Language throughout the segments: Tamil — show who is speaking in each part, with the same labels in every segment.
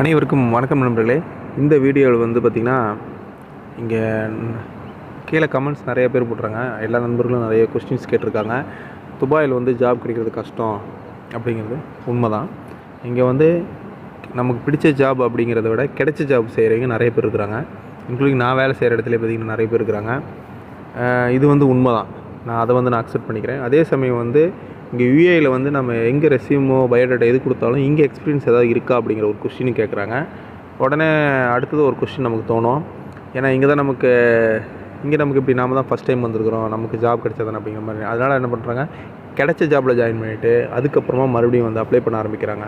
Speaker 1: அனைவருக்கும் வணக்கம் நண்பர்களே. இந்த வீடியோவில் வந்து பார்த்திங்கன்னா இங்கே கீழே கமெண்ட்ஸ் நிறைய பேர் போட்டுறாங்க எல்லா நண்பர்களும் நிறைய கொஸ்டின்ஸ் கேட்டிருக்காங்க. துபாயில் வந்து ஜாப் கிடைக்கிறது கஷ்டம் அப்படிங்கிறது உண்மை தான் இங்கே வந்து நமக்கு பிடிச்ச ஜாப் அப்படிங்கிறத விட கிடைச்ச ஜாப் செய்கிறவங்க நிறைய பேர் இருக்கிறாங்க. இன்க்ளூடிங் நான் வேலை செய்கிற இடத்துல பார்த்திங்கன்னா நிறைய பேர் இருக்கிறாங்க. இது வந்து உண்மை தான் நான் அதை வந்து நான் அக்செப்ட் பண்ணிக்கிறேன். அதே சமயம் வந்து இங்கே யூஏயில் வந்து நம்ம எங்கே ரெசியூமோ பயோடேட்டா எது கொடுத்தாலும் இங்கே எக்ஸ்பீரியன்ஸ் ஏதாவது இருக்கா அப்படிங்கிற ஒரு கொஷின் கேட்குறாங்க உடனே அடுத்தது ஒரு கொஷின் நமக்கு தோணும். ஏன்னா இங்கே தான் நமக்கு இங்கே நமக்கு இப்படி நாம தான் ஃபஸ்ட் டைம் வந்திருக்கிறோம். நமக்கு ஜாப் கிடைச்சதானே அப்படிங்கிற மாதிரி. அதனால் என்ன பண்ணுறாங்க கிடைச்ச ஜாப்பில் ஜாயின் பண்ணிவிட்டு அதுக்கப்புறமா மறுபடியும் வந்து அப்ளை பண்ண ஆரம்பிக்கிறாங்க.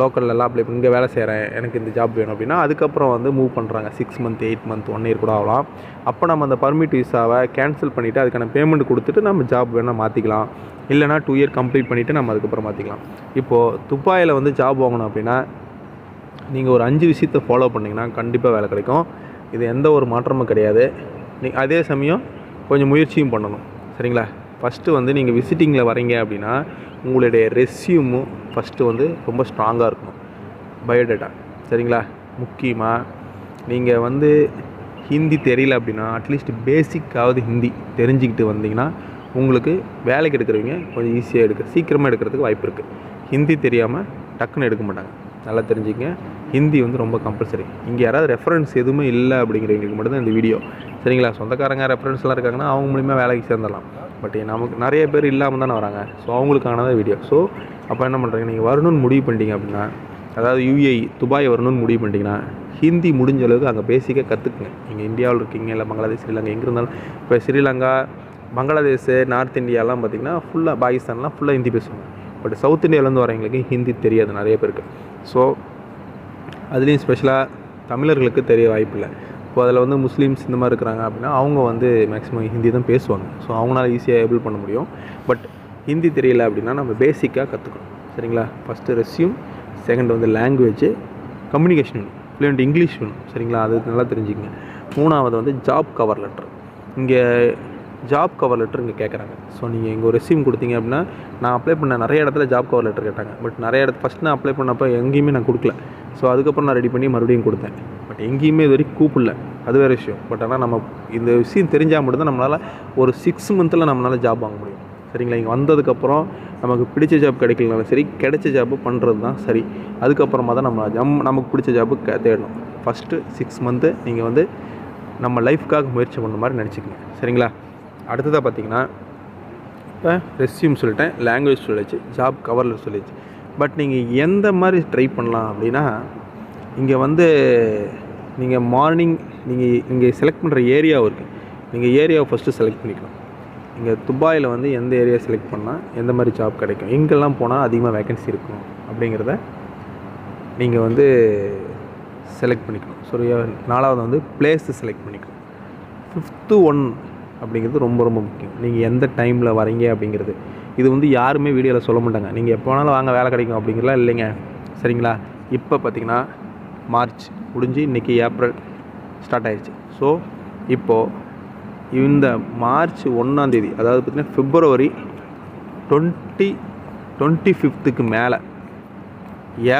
Speaker 1: லோக்கல்லலாம் அப்ளை இங்கே வேலை செய்கிறேன் எனக்கு இந்த ஜாப் வேணும் அப்படின்னா அதுக்கப்புறம் வந்து மூவ் பண்ணுறாங்க. Six month eight month one year கூட ஆகலாம். அப்போ நம்ம அந்த பர்மிட் விசாவை கேன்சல் பண்ணிவிட்டு அதுக்கான பேமெண்ட் கொடுத்துட்டு நம்ம ஜாப் வேணால் மாற்றிக்கலாம் இல்லைனா டூ இயர் கம்ப்ளீட் பண்ணிவிட்டு நம்ம அதுக்கப்புறம் மாற்றிக்கலாம் இப்போது துப்பாயில் வந்து ஜாப் வாங்கணும் அப்படின்னா நீங்கள் ஒரு அஞ்சு விஷயத்தை ஃபாலோ பண்ணிங்கன்னா கண்டிப்பாக வேலை கிடைக்கும். இது எந்த ஒரு மாற்றமும் கிடையாது. நீ அதே சமயம் கொஞ்சம் முயற்சியும் பண்ணணும். சரிங்களா? ஃபஸ்ட்டு வந்து நீங்கள் விசிட்டிங்கில் வரீங்க அப்படின்னா உங்களுடைய ரெஸ்யூமும் ஃபஸ்ட்டு வந்து ரொம்ப ஸ்ட்ராங்காக இருக்கணும். பயோடேட்டா சரிங்களா? முக்கியமாக நீங்கள் வந்து ஹிந்தி தெரியல அப்படின்னா அட்லீஸ்ட் பேசிக்காவது ஹிந்தி தெரிஞ்சுக்கிட்டு வந்தீங்கன்னா உங்களுக்கு வேலைக்கு எடுக்கிறவங்க கொஞ்சம் ஈஸியாக எடுக்க சீக்கிரமாக எடுக்கிறதுக்கு வாய்ப்பு இருக்குது ஹிந்தி தெரியாமல் டக்குன்னு எடுக்க மாட்டாங்க. நல்லா தெரிஞ்சுங்க ஹிந்தி வந்து ரொம்ப கம்பல்சரி இங்கே யாராவது ரெஃபரன்ஸ் எதுவுமே இல்லை அப்படிங்கிறவங்களுக்கு மட்டும்தான் இந்த வீடியோ சரிங்களா? சொந்தக்காரங்க ரெஃபரன்ஸ்லாம் இருக்காங்கன்னா அவங்க மூலிமா வேலைக்கு சேர்ந்துடலாம். பட் நமக்கு நிறைய பேர் இல்லாமல் தானே வராங்க. ஸோ அவங்களுக்கானதான் வீடியோ ஸோ அப்போ என்ன பண்ணுறீங்க நீங்கள் வரணும்னு முடிவு பண்ணிட்டீங்க அப்படின்னா அதாவது யூஏஇ துபாய் வரணும்னு முடிவு பண்ணிட்டீங்கன்னா ஹிந்தி முடிஞ்ச அளவுக்கு அங்கே பேசிக்காக கற்றுக்குங்க நீங்கள் இந்தியாவில் இருக்கீங்க இல்லை பங்களாதேஷ் ஸ்ரீலங்கா எங்கே இருந்தாலும். இப்போ ஸ்ரீலங்கா பங்களாதேஷ் நார்த் இந்தியாலாம் பார்த்திங்கன்னா ஃபுல்லாக பாகிஸ்தான்லாம் ஃபுல்லாக ஹிந்தி பேசுவாங்க. பட் சவுத் இந்தியாவிலேருந்து வரவங்களுக்கு ஹிந்தி தெரியாது நிறைய பேருக்கு. ஸோ அதுலேயும் ஸ்பெஷலாக தமிழர்களுக்கு தெரிய வாய்ப்பில்லை. இப்போ அதில் வந்து முஸ்லீம்ஸ் இந்த மாதிரி இருக்கிறாங்க அப்படின்னா அவங்க வந்து மேக்ஸிமம் ஹிந்தி தான் பேசுவாங்க. ஸோ அவங்களால ஈஸியாக ஏபிள் பண்ண முடியும். பட் ஹிந்தி தெரியல அப்படின்னா நம்ம பேசிக்காக கற்றுக்கணும் சரிங்களா? ஃபஸ்ட்டு ரெஸ்யூம் செகண்ட் வந்து லாங்குவேஜ் கம்யூனிகேஷன் வேணும். ஃப்ளூயண்ட் இங்கிலீஷ் வேணும். சரிங்களா? அது நல்லா தெரிஞ்சுக்கங்க. மூணாவது வந்து ஜாப் கவர் லெட்டர் இங்கே ஜாப் கவர் லெட்டர் இங்கே கேட்குறாங்க ஸோ நீங்கள் இங்கே ஒரு ரெஸ்யூம் கொடுத்தீங்க அப்படின்னா நான் அப்ளை பண்ண நிறைய இடத்துல ஜாப் கவர் லெட்டர் கேட்டாங்க. பட் நிறைய இடத்துல ஃபஸ்ட் நான் அப்ளை பண்ணப்போ எங்கேயுமே நான் கொடுக்கல. ஸோ அதுக்கப்புறம் நான் ரெடி பண்ணி மறுபடியும் கொடுத்தேன். பட் எங்கேயுமே இது வரைக்கும் கூப்பிடல. அது வேறு விஷயம். பட் ஆனால் நம்ம இந்த விஷயம் தெரிஞ்சால் மட்டும்தான் நம்மளால் ஒரு சிக்ஸ் மந்தில் நம்மளால் ஜாப் வாங்க முடியும். சரிங்களா? இங்கே வந்ததுக்கப்புறம் நமக்கு பிடிச்ச ஜாப் கிடைக்கலனாலும் சரி கிடைச்ச ஜாப்பு பண்ணுறது தான் சரி. அதுக்கப்புறமா தான் நம்ம ஜம் நமக்கு பிடிச்ச ஜாப்பு க தேடணும். ஃபஸ்ட்டு சிக்ஸ் மந்த்து நீங்கள் வந்து நம்ம லைஃப்க்காக முயற்சி பண்ண மாதிரி நினச்சிக்கங்க. சரிங்களா? அடுத்ததாக பார்த்தீங்கன்னா இப்போ ரெஸ்யூம் சொல்லிட்டேன் லாங்குவேஜ் சொல்லிச்சு ஜாப் கவரில் சொல்லிச்சு பட் நீங்கள் எந்த மாதிரி ட்ரை பண்ணலாம் அப்படின்னா இங்கே வந்து நீங்கள் மார்னிங் நீங்கள் இங்கே செலக்ட் பண்ணுற ஏரியாவும் இருக்குது நீங்கள் ஏரியாவை ஃபஸ்ட்டு செலக்ட் பண்ணிக்கணும். இங்கே துபாயில் வந்து எந்த ஏரியா செலக்ட் பண்ணால் எந்த மாதிரி ஜாப் கிடைக்கும்? எங்கெல்லாம் போனால் அதிகமாக வேகன்சி இருக்கும் அப்படிங்கிறத நீங்கள் வந்து செலக்ட் பண்ணிக்கணும். ஸோ நாலாவது வந்து பிளேஸு செலக்ட் பண்ணிக்கணும். ஃபிஃப்த்து ஒன் அப்படிங்கிறது ரொம்ப ரொம்ப முக்கியம். நீங்கள் எந்த டைமில் வரீங்க அப்படிங்கிறது. இது வந்து யாருமே வீடியோவில் சொல்ல மாட்டாங்க. நீங்கள் எப்போ வேணாலும் வாங்க வேலை கிடைக்கும் அப்படிங்கிறலாம் இல்லைங்க. சரிங்களா? இப்போ பார்த்தீங்கன்னா மார்ச். முடிஞ்சு இன்றைக்கி ஏப்ரல் ஸ்டார்ட் ஆகிடுச்சு ஸோ இப்போது இந்த மார்ச் ஒன்றாந்தேதி அதாவது பார்த்திங்கன்னா ஃபிப்ரவரி டுவெண்ட்டி டுவெண்ட்டி ஃபிஃப்த்துக்கு மேலே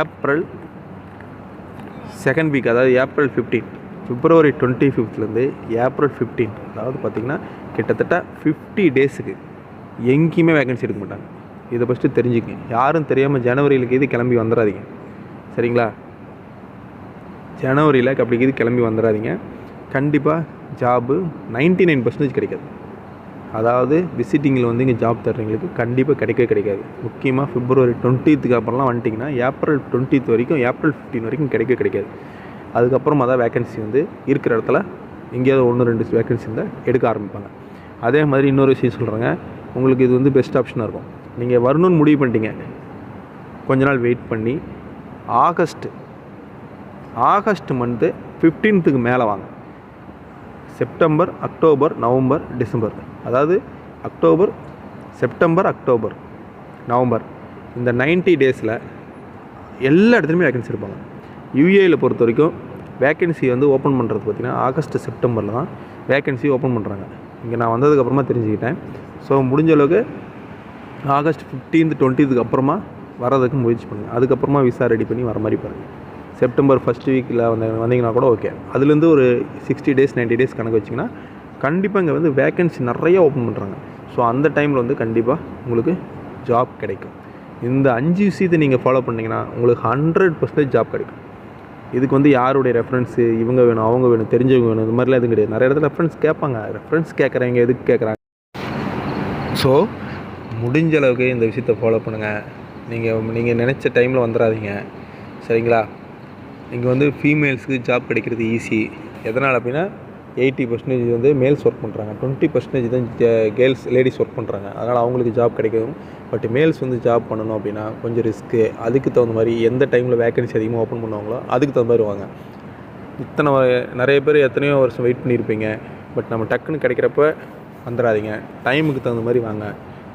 Speaker 1: ஏப்ரல் செகண்ட் வீக் அதாவது ஏப்ரல் ஃபிஃப்டீன் பிப்ரவரி டுவெண்ட்டி ஃபிஃப்த்லேருந்து ஏப்ரல் ஃபிஃப்டீன் அதாவது பார்த்திங்கன்னா கிட்டத்தட்ட ஃபிஃப்டி டேஸுக்கு எங்கேயுமே வேகன்சி எடுக்க மாட்டாங்க. இதை ஃபஸ்ட்டு தெரிஞ்சுக்கங்க. யாரும் தெரியாமல் ஜனவரியிலுக்கு இது கிளம்பி வந்துடாதீங்க சரிங்களா? ஜனவரியில் அப்படி கிளம்பி வந்துடாதீங்க கண்டிப்பாக ஜாபு நைன்ட்டி நைன் பர்சன்டேஜ் கிடைக்காது. அதாவது விசிட்டிங்கில் வந்து இங்கே ஜாப் தர்றவங்களுக்கு கண்டிப்பாக கிடைக்கவே கிடைக்காது. முக்கியமாக பிப்ரவரி டுவெண்ட்டீத்துக்கு அப்புறம்லாம் வந்துட்டிங்கன்னா ஏப்ரல் டுவெண்ட்டீத் வரைக்கும் ஏப்ரல் ஃபிஃப்டீன் வரைக்கும் கிடைக்கவே கிடைக்காது. அதுக்கப்புறமா தான் வேகன்சி வந்து இருக்கிற இடத்துல எங்கேயாவது ஒன்று ரெண்டு வேகன்சி இருந்தால் எடுக்க ஆரம்பிப்பாங்க. அதே மாதிரி இன்னொரு விஷயம் சொல்கிறேங்க உங்களுக்கு இது வந்து பெஸ்ட் ஆப்ஷனாக இருக்கும். நீங்கள் வரணும்னு முடிவு பண்ணிட்டீங்க. கொஞ்ச நாள் வெயிட் பண்ணி ஆகஸ்ட் ஆகஸ்ட் மந்த்து ஃபிஃப்டீன்த்துக்கு மேலே வாங்க. September October November December. அதாவது அக்டோபர் செப்டம்பர் அக்டோபர் நவம்பர். இந்த 90 டேஸில் எல்லா இடத்துலையுமே வேக்கன்சி இருப்பாங்க. யூஏயில் பொறுத்த வரைக்கும் வேக்கன்சி வந்து ஓப்பன் பண்ணுறது பார்த்திங்கன்னா ஆகஸ்ட் செப்டம்பரில் தான் வேக்கன்சி ஓப்பன் பண்ணுறாங்க இங்கே நான் வந்ததுக்கப்புறமா தெரிஞ்சுக்கிட்டேன். ஸோ முடிஞ்ச அளவுக்கு ஆகஸ்ட் ஃபிஃப்டீன்த் டுவெண்ட்டித்துக்கு அப்புறமா வரதுக்கு முயற்சி பண்ணுங்கள் அதுக்கப்புறமா விசா ரெடி பண்ணி வர மாதிரி பாருங்கள் செப்டம்பர் ஃபஸ்ட் வீக்கில் வந்து வந்தீங்கன்னா கூட ஓகே அதுலேருந்து ஒரு சிக்ஸ்டி டேஸ் 90 டேஸ் கணக்கு வச்சிங்கன்னா கண்டிப்பாக இங்கே வந்து வேக்கன்சி நிறைய ஓப்பன் பண்ணுறாங்க ஸோ அந்த டைமில் வந்து கண்டிப்பாக உங்களுக்கு ஜாப் கிடைக்கும். இந்த அஞ்சு விஷயத்தை நீங்கள் ஃபாலோ பண்ணிங்கன்னா உங்களுக்கு ஹண்ட்ரட் பர்சன்டேஜ் ஜாப் கிடைக்கும். இதுக்கு வந்து யாருடைய ரெஃபரன்ஸு இவங்க வேணும் அவங்க வேணும் தெரிஞ்சவங்க வேணும் இது மாதிரிலாம் எதுவும் கிடையாது. நிறைய இடத்துல ரெஃபரன்ஸ் கேட்பாங்க. ரெஃபரன்ஸ் கேட்குறவங்க எதுக்கு கேட்குறாங்க? ஸோ முடிஞ்ச அளவுக்கு இந்த விஷயத்தை ஃபாலோ பண்ணுங்கள் நீங்கள் நீங்கள் நினச்ச டைமில் வந்துடாதீங்க சரிங்களா? இங்கே வந்து ஃபீமேல்ஸுக்கு ஜாப் கிடைக்கிறது ஈஸி எதனால் அப்படின்னா எயிட்டி பர்சன்டேஜ் வந்து மேல்ஸ் ஒர்க் பண்ணுறாங்க டுவெண்ட்டி பர்சன்டேஜ் தான் கேர்ள்ஸ் லேடிஸ் ஒர்க் பண்ணுறாங்க அதனால் அவங்களுக்கு ஜாப் கிடைக்கும். பட் மேல்ஸ் வந்து ஜாப் பண்ணணும் அப்படின்னா கொஞ்சம் ரிஸ்க்கு அதுக்கு தகுந்த மாதிரி எந்த டைமில் வேக்கன்சி அதிகமாக ஓப்பன் பண்ணுவாங்களோ அதுக்கு தகுந்த மாதிரி வாங்க இத்தனை வ- நிறைய பேர் எத்தனையோ வருஷம் வெயிட் பண்ணியிருப்பீங்க. பட் நம்ம டக்குன்னு கிடைக்கிறப்ப வந்துடாதீங்க. டைமுக்கு தகுந்த மாதிரி வாங்க.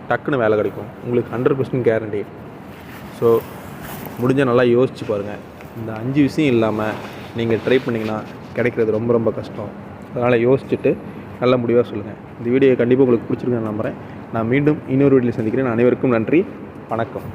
Speaker 1: டக்குன்னு வேலை கிடைக்கும். உங்களுக்கு ஹண்ட்ரட் பர்சன்ட் கேரண்டி ஸோ முடிஞ்ச நல்லா யோசிச்சு பாருங்கள் இந்த அஞ்சு விஷயம் இல்லாமல் நீங்கள் ட்ரை பண்ணிங்கன்னா கிடைக்கிறது ரொம்ப ரொம்ப கஷ்டம். அதனால் யோசிச்சுட்டு நல்ல முடிவாக சொல்லுங்கள் இந்த வீடியோ கண்டிப்பாக உங்களுக்கு பிடிச்சிருக்குன்னு நம்புகிறேன் நான் மீண்டும் இன்னொரு வீடியோவில் சந்திக்கிறேன். அனைவருக்கும் நன்றி. வணக்கம்.